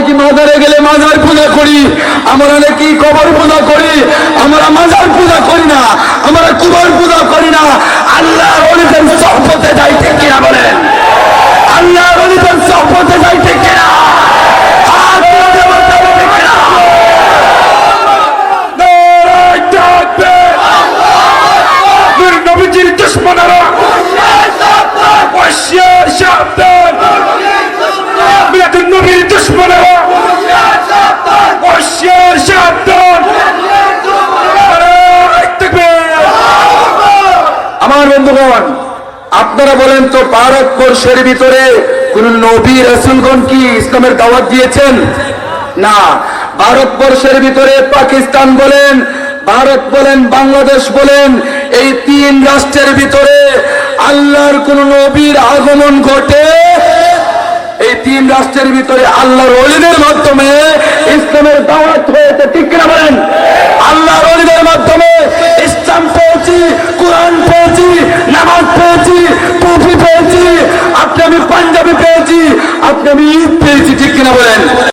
নাকি মাজারে গেলে মাজার পূজা করি? আমরা নাকি কবর পূজা করি? আমরা মাজার পূজা করি না। আমরা কুবর পূজা করি না। আল্লাহ অলিদের সহপতে যাই ঠিক কিনা বলেন? আল্লাহ অলিদের সহপতে যাই ঠিক কিনা? হাত আমার বন্ধুগণ, আপনারা বলেন তো ভারতবর্ষের ভিতরে কোন নবী রসুলগণ কি ইসলামের দাওয়াত দিয়েছেন? না। ভারতবর্ষের ভিতরে পাকিস্তান বলেন, ভারত বলেন, বাংলাদেশ বলেন, এই তিন রাষ্ট্রের ভিতরে আল্লাহর কোন নবীর আগমন ঘটে। এই তিন রাষ্ট্রের ভিতরে আল্লাহর অলিদের মাধ্যমে পেয়েছি ঠিক কিনা বলেন